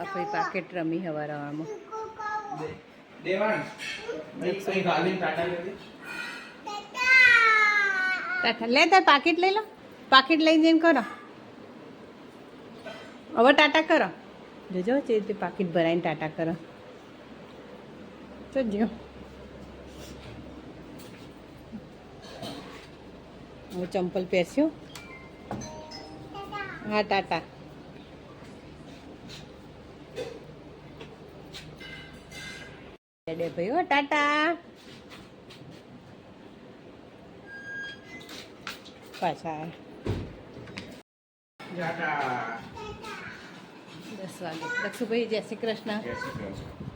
આ પાકેટ રમી હવારામાં ગાલી ટાટા લે તાર પાકીટ લઈ લો. પાકીટ લઈ જઈને કરો. હવે ટાટા કરો. જોજો જે રીતે પાકીટ ભરાઈને ટાટા કરો. જોજો હવે ચંપલ પહેરશું હા ટાટા. ડે ભાઈ હો ટાટા પાછા દસ વાગે લક્ષુભાઈ જય શ્રી કૃષ્ણ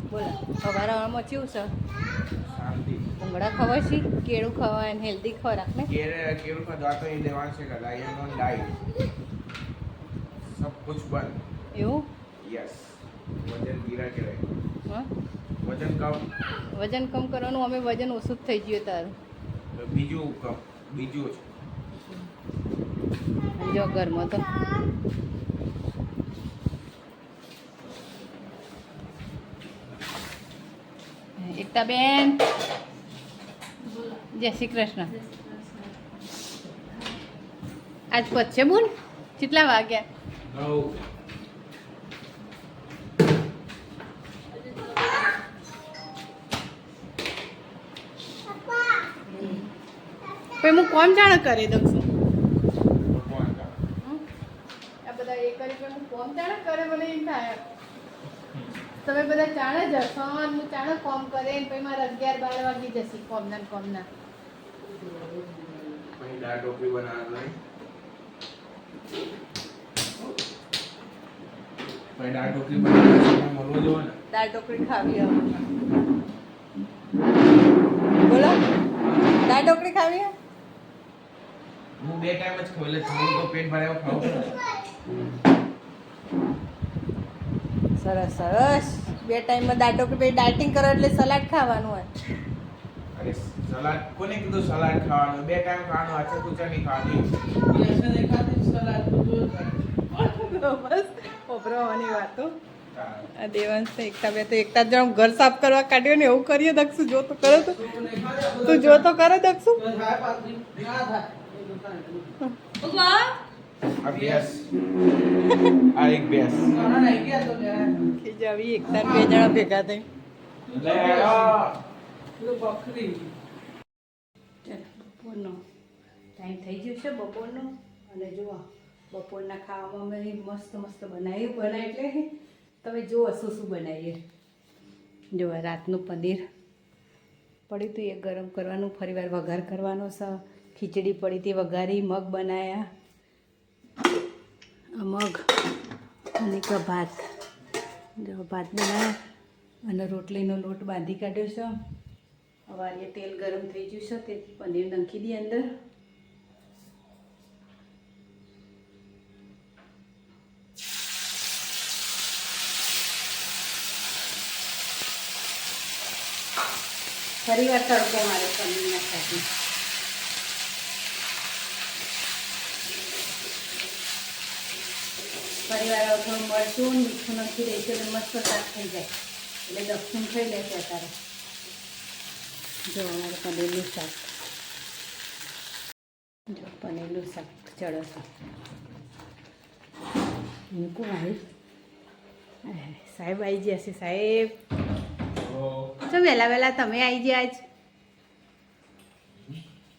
બોલો ખવારામાં કેવું છે ભૂંગળા ખવાય છે કેળું ખવાય અને હેલ્ધી ખોરાક ને કેળું ખવા તો એ લેવાનું છે કદાચ ડાઈ સબ કુછ બંધ એવું યસ વજન ધીરા કહેવાય હા વજન કમ. વજન કમ કરવાનું અમે વજન ઓછું જ થઈ ગયું તારું બીજું કમ બીજું છે જો ઘરમાં તો. એકતા બેન. જય શ્રી કૃષ્ણ. આજ પદ છે બોલ કેટલા વાગ્યા? જાણ કરી કા આ બધા એ કરી પણ હું કોમ જાણે કરે મને એમ થાય. તમે બધા જાણે જ હશો. અને હું જાણે કોમ કરે ને પછી મારે અગિયાર બાર વાગી જશે કોમના ને કોમના ના દાળ ઢોકળી બનાવવા પછી દાળ ઢોકળી બનાવવા મળવો જોઈએ ને? દાળ ઢોકળી ખાવી હવે. બોલો. દાળ ઢોકળી ખાવી હે? બે ટાઈમ જ ખાઉં એટલે થોડું તો પેટ ભરાયો ખાઉં સરસ સરસ. બે ટાઈમમાં દાટો કે ભાઈ ડાયટિંગ કરો એટલે સલાડ ખાવાનું હોય. અરે સલાડ કોને કીધું સલાડ ખાવાનું? બે ટાઈમ ખાવાનું આછો કુચા નહીં ખાવાની. બસ ઓભરાવાની વાતો આ દેવાંશ તો એકતા બે તો એકતા જણ ઘર સાફ કરવા કાઢ્યો ને એવું કરીએ દક્ષુ જો તો કરો તો. તું જો તો કરો દક્ષુ. આ આ એક ભેંસ ખીજાવી એકતા બે જણા ભેગા થઈ બપોરનો ટાઈમ થઈ ગયો છે બપોરનો. અને જુઓ બપોરના ખાવામાં અમે મસ્ત મસ્ત બનાવ્યું બનાય એટલે. તમે જુઓ શું શું બનાવીએ. જુઓ રાતનું પનીર. પડ્યું હતું એ ગરમ કરવાનું ફરીવાર વઘાર કરવાનો છે ખીચડી પડી હતી, વઘારી, મગ બનાવ્યા મગ અને ભાત. જો ભાત બનાવ્યા અને રોટલીનો લોટ બાંધી કાઢ્યો છે. હવે તેલ ગરમ થઈ ગયું છે, તે પનીર નાખી દઈએ અંદર. ફરી વાર તડકો મારે પનીરના સાથે ફરી વાર હવે થોડું ને મીઠું નાખી દઈશું એટલે મસ્ત શાક થઈ જાય. એટલે દક્ષિણ થઈ લેશે અત્યારે. જો અમારે પનીરનું શાક. જો પનીરનું શાક ચડો છે. મૂકું આવી સાહેબ આવી ગયા છે સાહેબ. જો વહેલા વહેલા તમે આવી ગયા આજ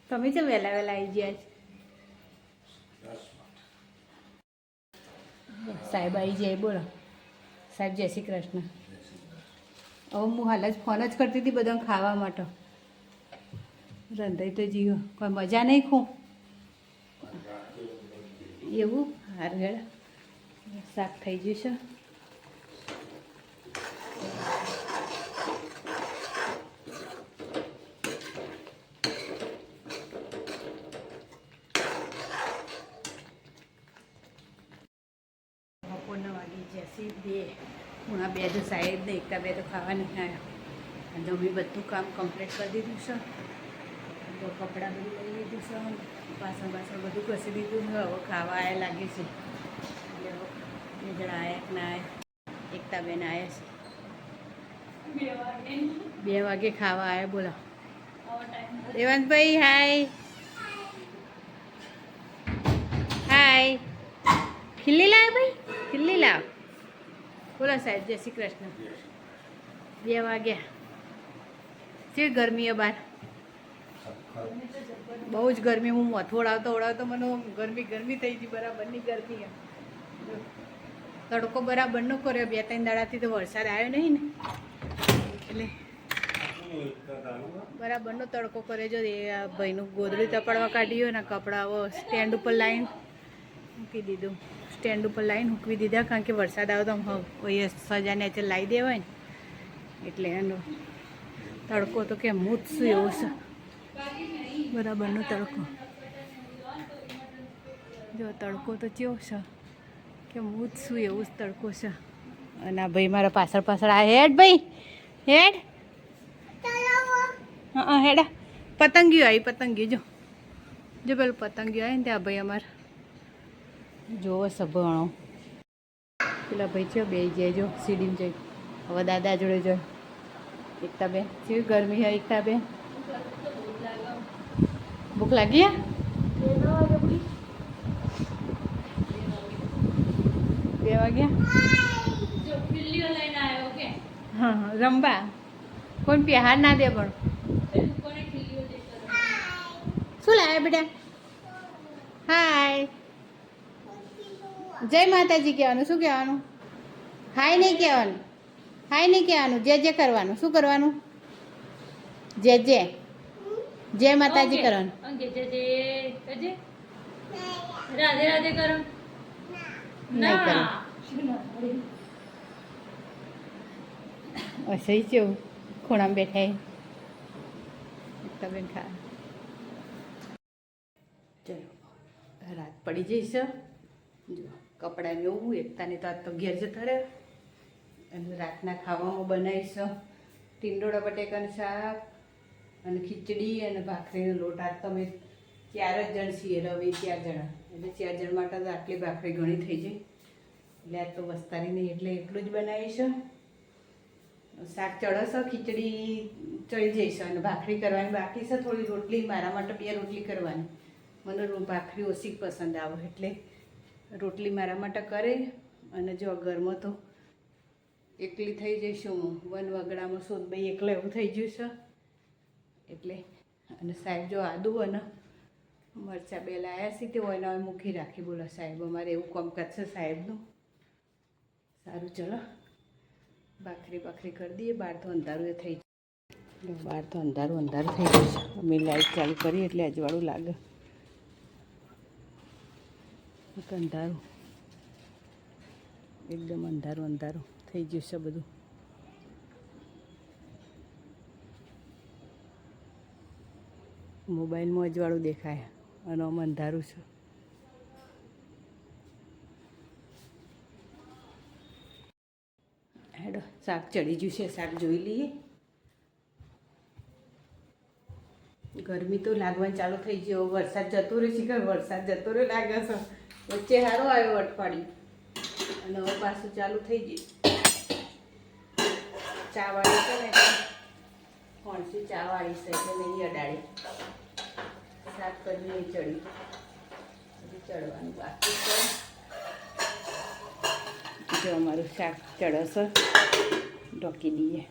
તમે જો વહેલા વહેલા આવી ગયા આજ સાહેબ આવી જાય બોલો. સાહેબ જય શ્રી કૃષ્ણ. હવે હું હાલ જ ફોન જ કરતી હતી બધાને ખાવા માટે. રંધાઈ તો જીવો કોઈ મજા નહીં ખું? એવું? હાર શાક થઈ ગયું છે બપોરના વાગી જશે બે હું આ બે તો સાહેબ ને એકતા બે તો ખાવા નહીં આવ્યા અને અમે બધું કામ કમ્પ્લીટ કરી દીધું છે. તો કપડાં બધું લઈ લીધું છે. પાછળ પાછળ બધું ઘસી દીધું છે. હવે ખાવા આવ્યા લાગે છે. એટલે જણા આવ્યા ના એકતા એકતા બેન આવ્યા છે. બે વાગે ખાવા આવ્યા બોલો. દેવાંતભાઈ, હાય. હાય. ખીલ્લી લાવ ભાઈ, ખીલ્લી લાવ. બોલો સાહેબ, જય શ્રી કૃષ્ણ. બે વાગ્યા. છે ગરમીઓ બહાર બહુ જ ગરમી, હું મથું ઓળાવતો મને ગરમી ગરમી થઈ ગઈ, બરાબરની ગરમી એમ. બરાબર તડકો બરાબરનો કર્યો, બે ત્રણ દાડાથી તો વરસાદ આવ્યો નહીં ને. એટલે બરાબરનો તડકો કરે જો એ ભાઈનું ગોદડું તપાડવા કાઢ્યું ને કપડાઓ સ્ટેન્ડ ઉપર લાઈન મૂકી દીધું. સ્ટેન્ડ ઉપર લાઈન હૂકવી દીધા કારણ કે વરસાદ આવે તો આમ કોઈ સજા નેચે લાવી દેવાય ને, એટલે એનો તડકો તો કે મૂછશું એવો છે. બરાબરનો તડકો. જો તડકો તો કેવો છે. કે મૂતશું એવું જ તડકો છે. અને આ ભાઈ મારા પાછળ પાછળ આ હેડ ભાઈ, હેડ. હા હેડા. પતંગીઓ આવી પતંગી જો. જો પેલું પતંગીઓ આવી ને ત્યાં ભાઈ અમારે. જોવો સભણો પેલા ભાઈ છે બે જાય જો સીડીમાં જઈ. હવે દાદા જોડે જો એકતા બેન. કેવી ગરમી છે એકતા બેન? ભૂખ લાગી બે વાગ્યા? હા હા રંબા કોણ પી હાર ના દે પણ. શું લાવ્યા બેટા? હાય જય માતાજી કહેવાનું શું કહેવાનું? હાય નહીં કહેવાનું. હાય નહીં કહેવાનું જે જે કરવાનું. શું કરવાનું? જે જે. જય માતાજી કરવાનું. રાધે રાધે કરો. નહીં કરવાનું ના અસહી કેવું ખૂણામાં બેઠા બેન ખા. ચલો. રાત પડી જઈશ જો કપડાં જોવું એકતાની તો આજ તો ઘેર જતા રહે અને રાતના ખાવામાં બનાવીશ, ટીંડોળા બટેકાનું શાક અને ખીચડી અને ભાખરીનો લોટ. આજ તમે ચાર જ જણ છીએ, રવિ ચાર જણા. એટલે ચાર જણ માટે તો આટલી ભાખરી ઘણી થઈ જાય એટલે આજ તો વસ્તારી નહીં એટલે એટલું જ બનાવીશ. શાક ચડશો, ખીચડી ચડી જઈશ અને ભાખરી કરવાની બાકી છે. થોડી રોટલી, મારા માટે બે રોટલી કરવાની. મને ભાખરી ઓછી પસંદ આવે એટલે રોટલી મારા માટે કરે અને જો ઘરમાં તો એકલી થઈ જઈશું, હું વન વગડામાં સોદભાઈ એકલા એવું થઈ ગયું એટલે અને સાહેબ જો આદુ અને મરચાં બે લાયા છે તે હોય મૂકી રાખી. બોલો સાહેબ, અમારે એવું કામકાજ છે સાહેબનું? સારું, ચલો. ભાખરી ભાખરી કરી દઈએ. બહાર તો અંધારું એ થઈ જાય બહાર તો અંધારું અંધારું થઈ ગયું અમે લાઈટ ચાલુ કરી, એટલે અજવાળું લાગે. અંધારું. એકદમ અંધારું અંધારું થઈ ગયું છે બધું. મોબાઈલમાં અજવાળું દેખાય, અને આમ અંધારું છે. હેડો, શાક ચડી ગયું છે, શાક જોઈ લઈએ. ગરમી તો લાગવાનું ચાલુ થઈ ગયો વરસાદ જતો રહ્યો છે કે વરસાદ જતો રહ્યો લાગે છે? વચ્ચે સારો આવ્યો અઠવાડિયું. અને હવે પાછું ચાલુ થઈ ગયું. ચા વાળી છે ને ફોણસી ચા વાળી છે એટલે નહીં અડાડી. શાક કરી નહીં ચડી. હજી ચડવાનું બાકી છે. જો અમારું શાક ચડશે ઢોકી દઈએ.